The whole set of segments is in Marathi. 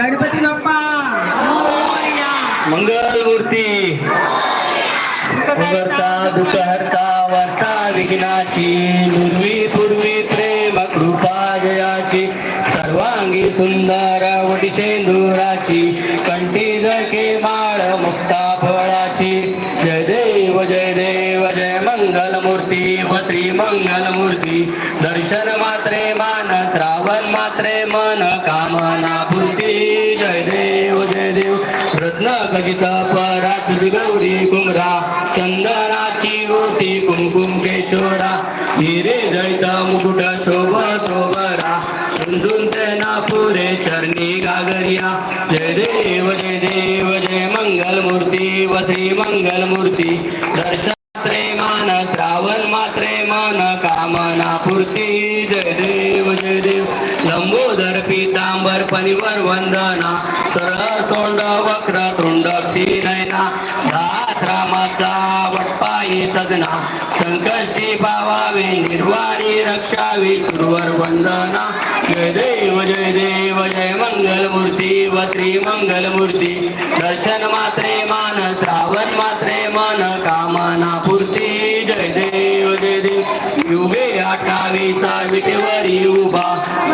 गणपती बाप्पा! मंगल मूर्ती उगरता दुखहरता वर्ता विघ्नाची पूर्वी पूर्वी प्रेम कृपा जयाची सर्वांगी सुंदर रत्न गौरी कुमरा चंदनाची होती कुमकुम केशोरा. हिरे जैत मुकुट शोभ शोभरा. कुंदून पुरे चरणी गागरिया. जय देव जय देव जय मंगल मूर्ती व श्री मंगल मूर्ती दर्शन मात्रे मान श्रावण मात्रे मान कामना पूर्ती. जय देव साधना सदना संकष्टी पावावे निर्वाणी रक्षावी सुरवर वंदना. जय देव जय देव जय मंगलमूर्ती व श्री दर्शन मात्रे मान श्रावण मात्रे मन कामना पूर्ती. जय देव जय देव. युगे अठ्ठावीसा विटेवरी उभा।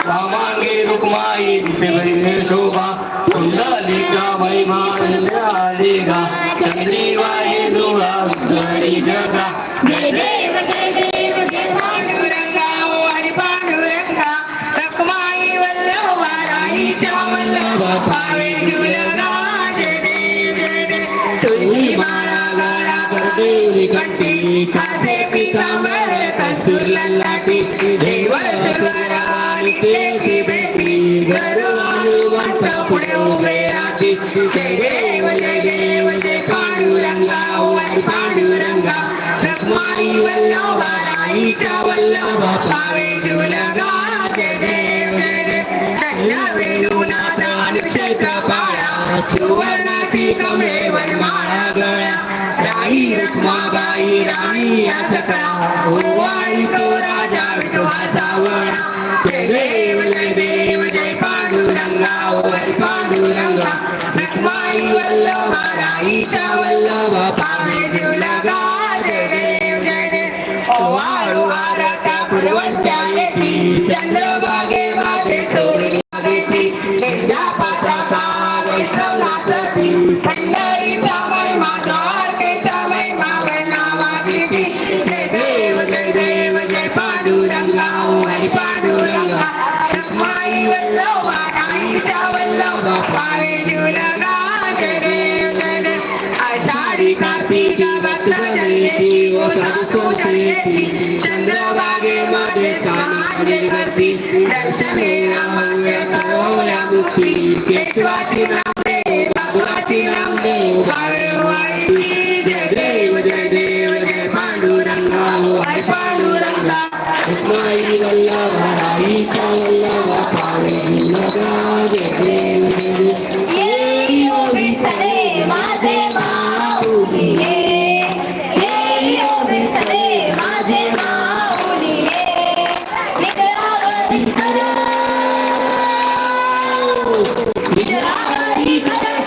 रामांगी रुक्माई दिसेवरी शोभा। कुंडलिका महिमा निघा चंद्रीवाई दुळा उजळी जगा। पुढे उभे राहती देव देव जय पांडुरंगा पांडुरंगा. रखमाई वल्लभा वल्लभा. पावे जय देव जय. सुवर्णाची कमळे वनमाळा गळा. राणी या ओवाळी तो राजा विठवा सावळा जय देव जय देव पांडुरंगा रुक्माई वल्लभा राईच्या वल्लभा पावे देवलगा जय देव जय देव ओवाळू वारता पुरवंत्या येती चंद्रभागे माझे सोडून घेती गेंडा पात्राचा वैष्णवनाथ ती पंढरीचा महिमा द्वारकेचा महिमा नावा घेती जय देव जय देव जय पांडुरंगा ओ हरी पांडुरंगा रुक्माई वल्लभा राणीच्या वल्लभा पावे जुलगा दर्शने रामव्य करोया मुक्ती केशवाची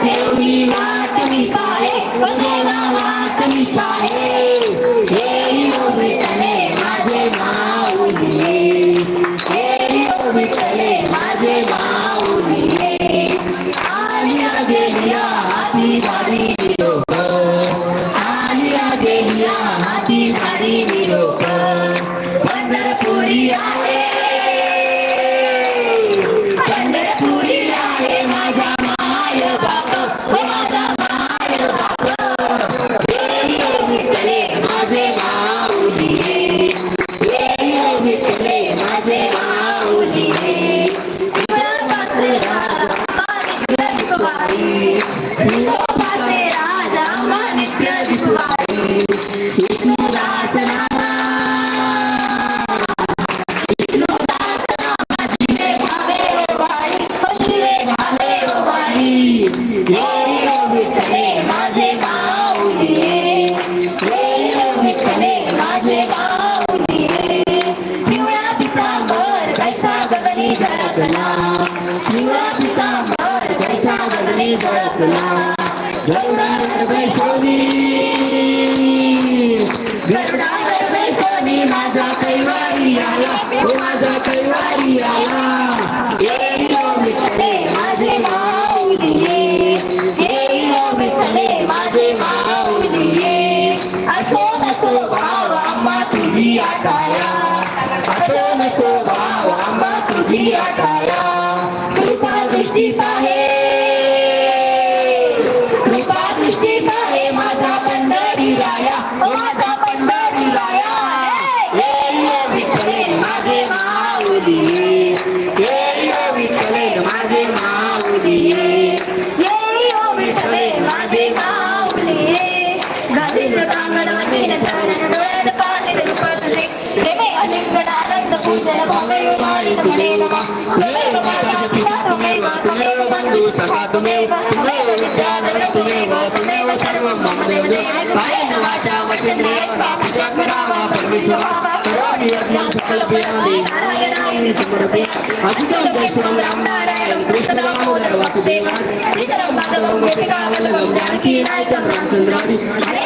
ठेवली वाट मी पाहे कैसा गगनी धड़कना, शिवा पिताम्बर कैसा गगनी धड़कना। गरुड़ा गर्भे सोनी, गरुड़ा गर्भे सोनी, माझा कैवारी आला, ओ माझा कैवारी आला। ये लो मिठले, माझे माऊलीये ये लो मिठले, माझे माऊलीये। असो नसो भाव अम्मा तुझी आकाया తుమేవ తుమేవ విద్యాధరం తుమేవ తుమేవ సర్వం మమ దేవ కాయేన వాచా వచనేన వాచాకరామ పరమేశ్వర కరోమి యజ్ఞం సకల్పయామి నారాయణాయ సమర్పి అధికం దర్శనం రామ నారాయణ కృష్ణ రామోదర వాసుదేవ ఇతరం మాధవం గోపికా వల్లభం జానకీ నాయకం రామచంద్రాది హరే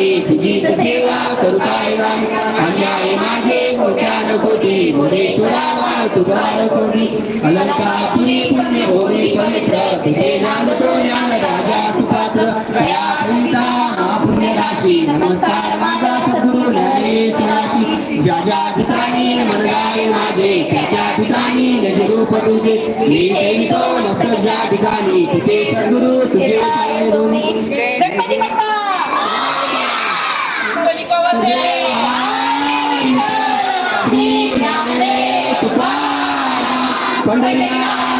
निबाडताने तुझीच सेवा करू अन्याय माझे मोठ्या नकोटी मोरेश्वरा तुझा नकोटी अलंका अलंकापुरी पुण्य भूमी पवित्र तिथे तो ज्ञान राजा सुपात्र. दया कविता महापुण्य राशी नमस्कार माझा सद्गुरु ज्ञानेश्वराशी. ज्या ज्या ठिकाणी मनगाय माझे त्या त्या ठिकाणी निज रूप तुझे. मी देवितो मस्तक ज्या ठिकाणी तिथे सद्गुरु तुझे दोन्ही गणपती बाप्पा!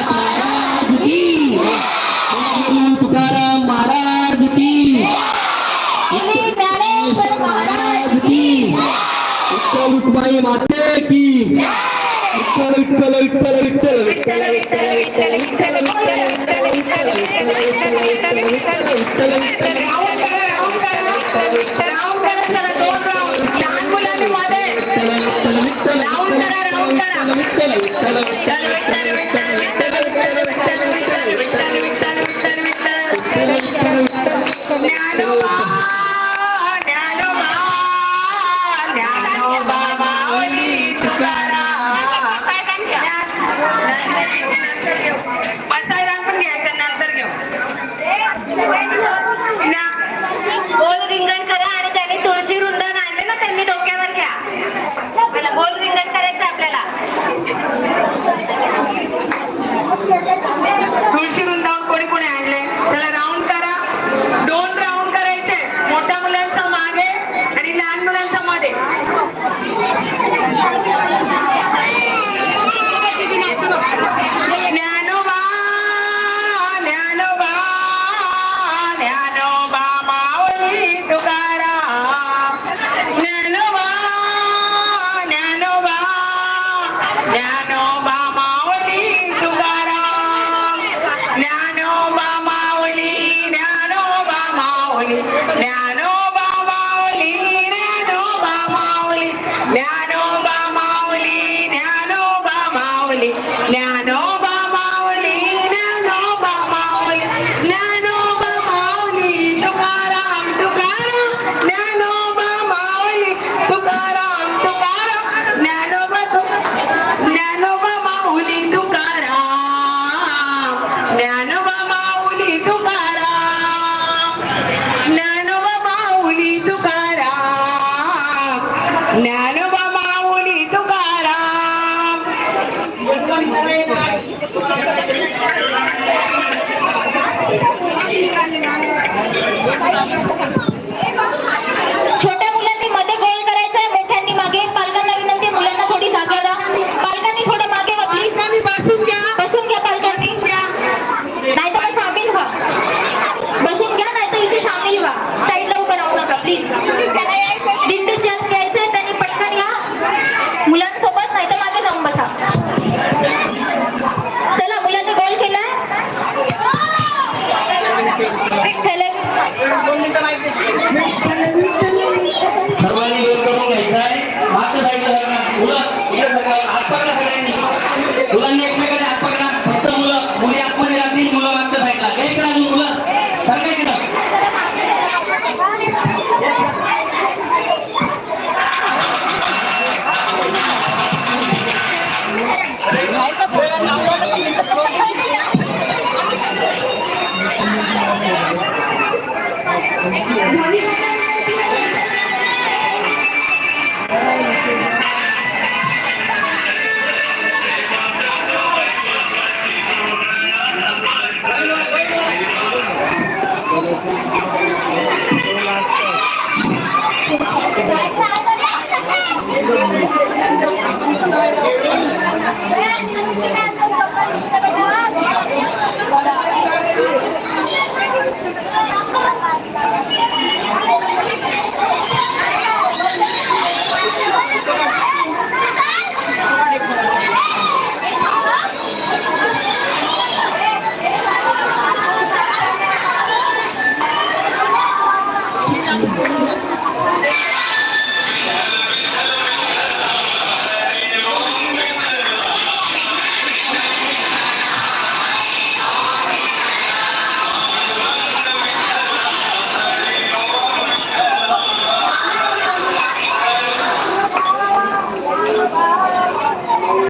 महाराज की तुकाराम महाराज की ज्ञानेश्वर महाराज की विठ्ठल रुक्माई माते की विठ्ठल विठ्ठल विठ्ठल विठ्ठल विठ्ठल विठ्ठल विठ्ठल विठ्ठल विठ्ठल विठ्ठल विठ्ठल विठ्ठल विठ्ठल विठ्ठल राऊंड करा విత్తలు విత్తలు విత్తలు విత్తలు হাত すいません。